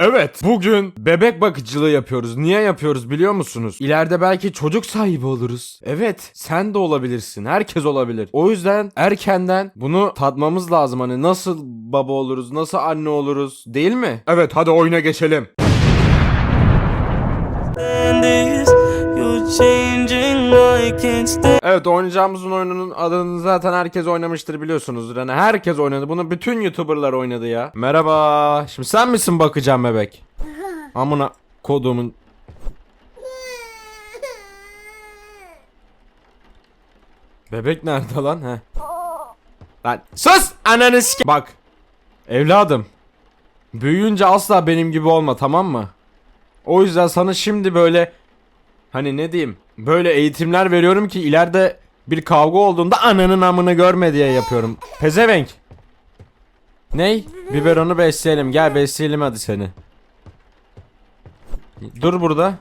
Evet, bugün bebek bakıcılığı yapıyoruz. Niye yapıyoruz biliyor musunuz? İleride belki çocuk sahibi oluruz. Evet, sen de olabilirsin. Herkes olabilir. O yüzden erkenden bunu tatmamız lazım. Hani nasıl baba oluruz, nasıl anne oluruz, değil mi? Evet, hadi oyuna geçelim. Evet oynayacağımızın oyununun adını zaten herkes oynamıştır biliyorsunuzdur. Yani herkes oynadı. Bunu bütün YouTuber'lar oynadı ya. Merhaba. Şimdi sen misin bakacağım bebek? Amına kodumun. Bebek nerede lan? He. Lan sus! Ananı sike... Bak. Evladım. Büyüyünce asla benim gibi olma tamam mı? O yüzden sana şimdi böyle hani ne diyeyim böyle eğitimler veriyorum ki ileride bir kavga olduğunda ananın amını görme diye yapıyorum. Pezevenk. Ney? Biberonu besleyelim. Gel besleyelim hadi seni. Dur burada.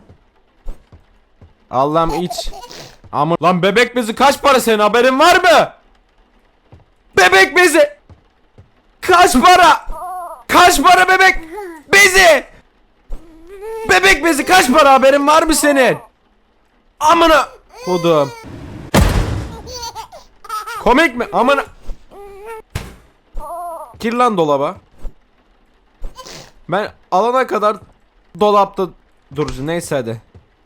Allah'ım iç. Ama lan bebek bezi kaç para senin haberin var mı? Bebek bezi. Kaç para? Kaç para bebek bezi? Bebek bezi kaç para haberin var mı senin? Amına kodum. Komik mi? Amına. Gir lan dolaba. Ben alana kadar dolapta durursun. Neyse hadi.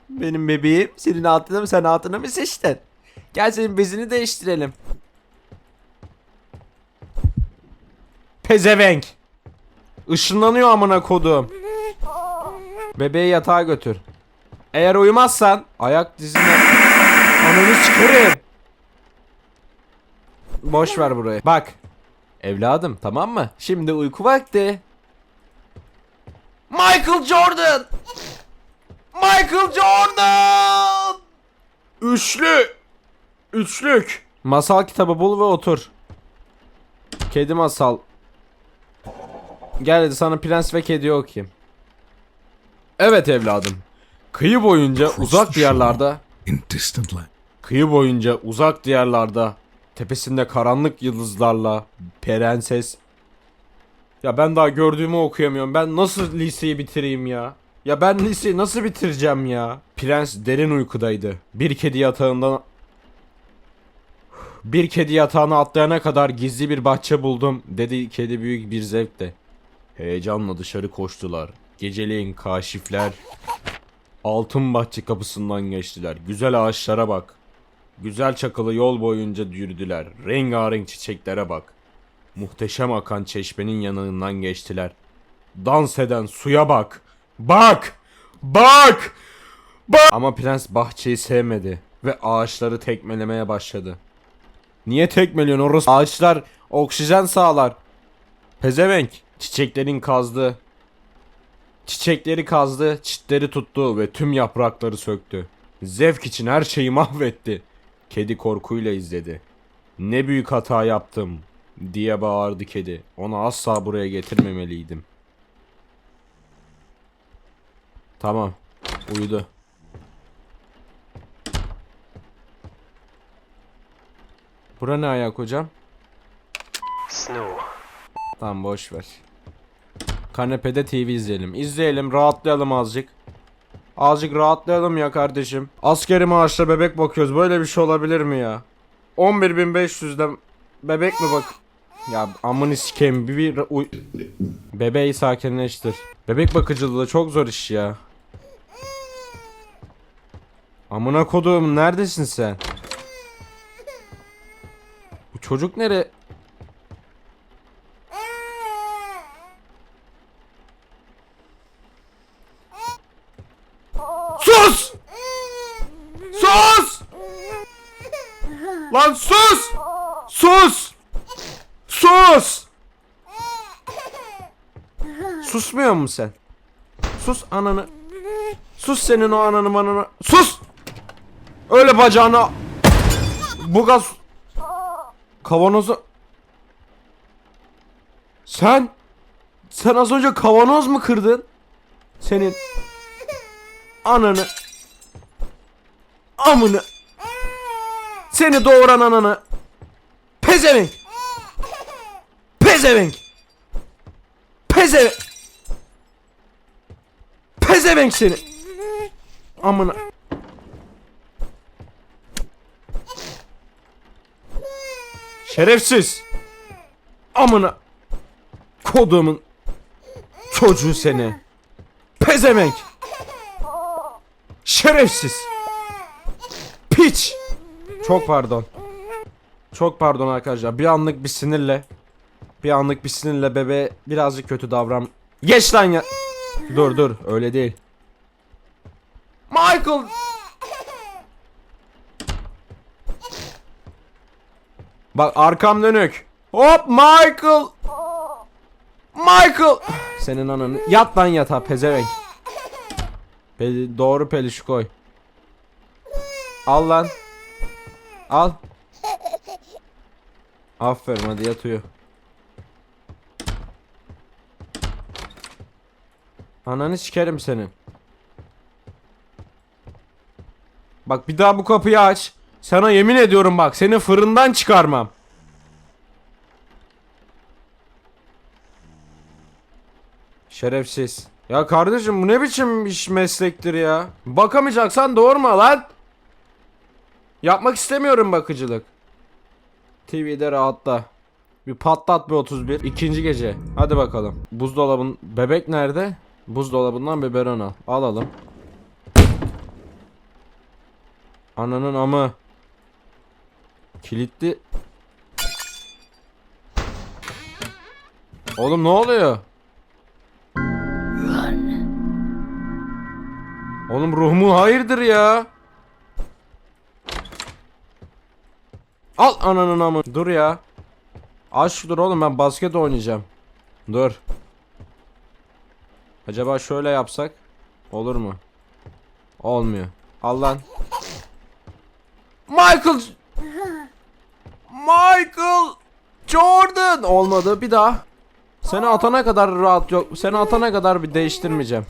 Benim bebeğim senin altına mı sen altına mı seçtin? Gel senin bezini değiştirelim. Pezevenk. Işınlanıyor amına kodum. Bebeği yatağa götür. Eğer uyumazsan ayak dizine ananı çıkarım. Boş ver burayı. Bak. Evladım tamam mı? Şimdi uyku vakti. Michael Jordan. Michael Jordan. Üçlü. Üçlük. Masal kitabı bul ve otur. Kedi masal. Gel hadi sana prens ve kedi okuyayım. Evet evladım. Kıyı boyunca uzak diyarlarda. Kıyı boyunca uzak diyarlarda tepesinde karanlık yıldızlarla prenses Ya ben daha gördüğümü okuyamıyorum. Ben nasıl liseyi bitireyim ya? Ya ben liseyi nasıl bitireceğim ya? Prens derin uykudaydı. Bir kedi yatağından bir kedi yatağına atlayana kadar gizli bir bahçe buldum dedi kedi büyük bir zevkle. Heyecanla dışarı koştular. Geceleyin kaşifler altın bahçe kapısından geçtiler. Güzel ağaçlara bak. Güzel çakılı yol boyunca yürüdüler. Rengarenk çiçeklere bak. Muhteşem akan çeşmenin yanından geçtiler. Dans eden suya bak. Bak! Bak! Bak! Ama prens bahçeyi sevmedi ve ağaçları tekmelemeye başladı. Niye tekmeliyorsun orası? Ağaçlar oksijen sağlar. Pezevenk. Çiçeklerin kazdı. Çiçekleri kazdı, çitleri tuttu ve tüm yaprakları söktü. Zevk için her şeyi mahvetti. Kedi korkuyla izledi. Ne büyük hata yaptım diye bağırdı kedi. Onu asla buraya getirmemeliydim. Tamam. Uyudu. Bura ne ayak hocam? Tamam boş ver. Kanepede TV izleyelim. İzleyelim, rahatlayalım azıcık. Azıcık rahatlayalım ya kardeşim. Askeri maaşla bebek bakıyoruz. Böyle bir şey olabilir mi ya? 11.500'den bebek mi bak? Ya amını sikeyim bir, bir uy- Bebeği sakinleştir. Bebek bakıcılığı çok zor iş ya. Amına koduğum neredesin sen? Bu çocuk nere? Sus! Sus! Lan sus! Sus! Sus! Susmuyor musun sen? Sus ananı. Sus senin o ananı mananı. Sus! Öyle bacağına bu gaz kavanozu Sen sen az önce kavanoz mu kırdın? Senin ananı amını seni doğuran ananı pezevenk pezevenk pezevenk Pezevenk seni. Amına. Şerefsiz. Amına. Kodumun çocuğu seni. Pezevenk. Şerefsiz. Piç. Çok pardon. Çok pardon arkadaşlar. Bir anlık bir sinirle bir anlık bir sinirle bebe birazcık kötü davran. Geç lan ya. Dur dur öyle değil. Michael. Bak arkam dönük. Hop Michael. Michael. Senin ananı. Yat lan yatağa pezevenk. Peli, doğru peliş koy. Al lan. Al. Aferin hadi yat uyu. Ananı sikerim senin. Bak bir daha bu kapıyı aç. Sana yemin ediyorum bak seni fırından çıkarmam. Şerefsiz. Ya kardeşim bu ne biçim iş meslektir ya? Bakamayacaksan doğurma lan. Yapmak istemiyorum bakıcılık. TV'de rahatla. Bir patlat bir 31. İkinci gece. Hadi bakalım. Buzdolabın bebek nerede? Buzdolabından biberon al. Alalım. Ananın amı. Kilitli. Oğlum ne oluyor? Oğlum ruhumu hayırdır ya? Al ananın amı. Dur ya. Aç dur oğlum ben basket oynayacağım. Dur. Acaba şöyle yapsak olur mu? Olmuyor. Al lan. Michael Michael Jordan olmadı bir daha. Seni atana kadar rahat yok. Seni atana kadar bir değiştirmeyeceğim.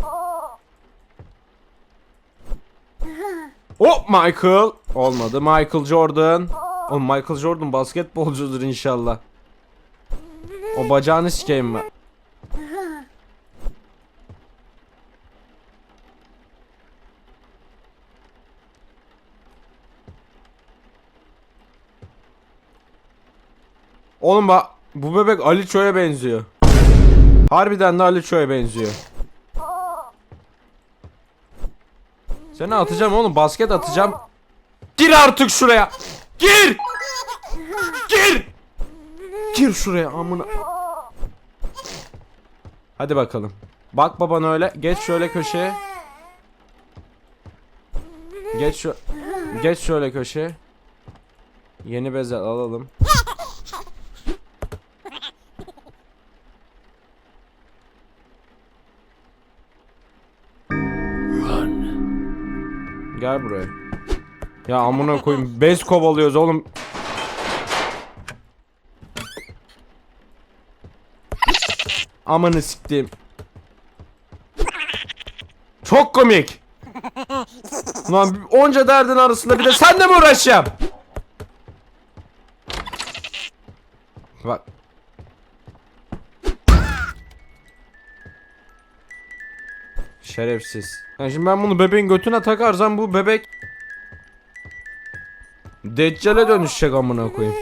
Oh Michael olmadı. Michael Jordan. O Michael Jordan basketbolcudur inşallah. O bacağını sikeyim ben. Oğlum bak bu bebek Ali Ço'ya benziyor. Harbiden de Ali Ço'ya benziyor. Seni atacağım oğlum basket atacağım. Gir artık şuraya. Gir. Gir. Gir şuraya amına. Hadi bakalım. Bak baban öyle. Geç şöyle köşeye. Geç şu Geç şöyle köşeye. Yeni bezel alalım. Gel buraya. Ya amına koyayım bez kovalıyoruz oğlum. Amanı siktim. Çok komik. Lan onca derdin arasında bir de senle mi uğraşacağım? Bak. Şerefsiz. Yani şimdi ben bunu bebeğin götüne takarsam bu bebek Deccale dönüşecek amına koyayım.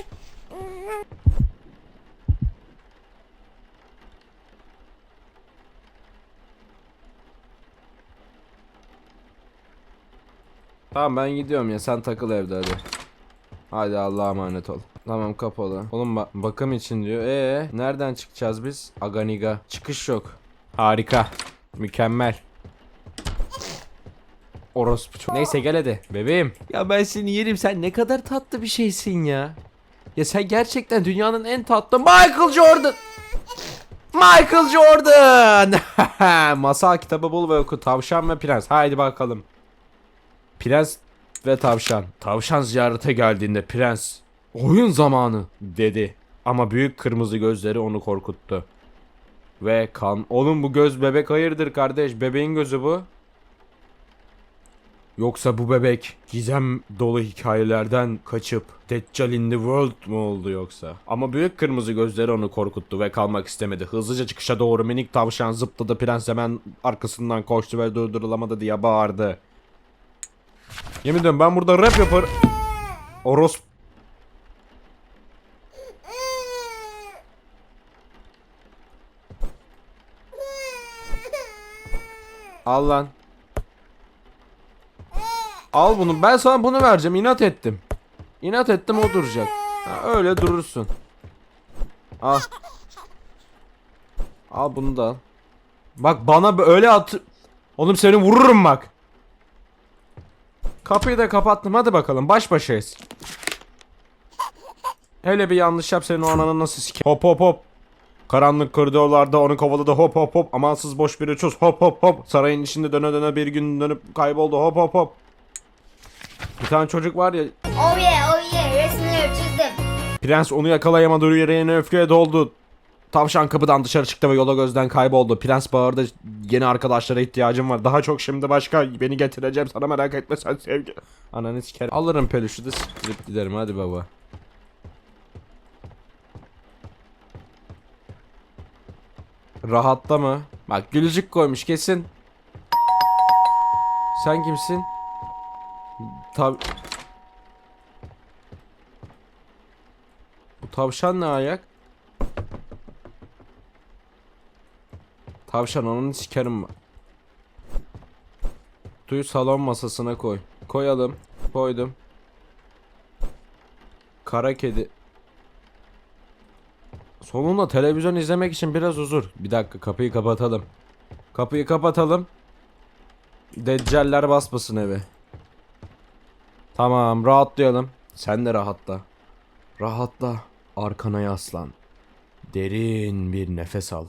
Tamam ben gidiyorum ya sen takıl evde hadi. Hadi Allah'a emanet ol. Tamam kapalı. Oğlum bak bakım için diyor. Ee nereden çıkacağız biz? Aganiga. Çıkış yok. Harika. Mükemmel. Orospu çok. Neyse gel hadi bebeğim. Ya ben seni yerim sen ne kadar tatlı bir şeysin ya. Ya sen gerçekten dünyanın en tatlı Michael Jordan. Michael Jordan. Masal kitabı bul ve oku. Tavşan ve prens. Haydi bakalım. Prens ve tavşan. Tavşan ziyarete geldiğinde prens oyun zamanı dedi. Ama büyük kırmızı gözleri onu korkuttu. Ve kan. Oğlum bu göz bebek hayırdır kardeş? Bebeğin gözü bu. Yoksa bu bebek gizem dolu hikayelerden kaçıp Deccal in the World mu oldu yoksa? Ama büyük kırmızı gözleri onu korkuttu ve kalmak istemedi. Hızlıca çıkışa doğru minik tavşan zıpladı. Prens hemen arkasından koştu ve durdurulamadı diye bağırdı. Yemin ediyorum ben burada rap yapar... Oros... Al lan. Al bunu. Ben sana bunu vereceğim. İnat ettim. İnat ettim o duracak. Ha, öyle durursun. Al. Al bunu da. Bak bana böyle at... Oğlum seni vururum bak. Kapıyı da kapattım. Hadi bakalım. Baş başayız. Hele bir yanlış yap senin o ananı nasıl sike... Hop hop hop. Karanlık koridorlarda onu kovaladı hop hop hop. Amansız boş bir uçuş hop hop hop. Sarayın içinde döne döne bir gün dönüp kayboldu hop hop hop. Bir tane çocuk var ya Oh yeah, oh yeah. Resimleri çizdim. Prens onu yakalayamadı yüreğine öfkeye doldu. Tavşan kapıdan dışarı çıktı ve yola gözden kayboldu. Prens bağırdı yeni arkadaşlara ihtiyacım var. Daha çok şimdi başka beni getireceğim sana merak etme sen sevgi. Ananı sikerim. Alırım peluşu da siktirip giderim hadi baba. Rahatta mı? Bak gülücük koymuş kesin. Sen kimsin? Tav... Bu tavşan ne ayak? Tavşan onun sikerim ben. Kutuyu salon masasına koy. Koyalım. Koydum. Kara kedi. Sonunda televizyon izlemek için biraz huzur. Bir dakika kapıyı kapatalım. Kapıyı kapatalım. Deccaller basmasın evi. Tamam rahatlayalım. Sen de rahatla. Rahatla. Arkana yaslan. Derin bir nefes al.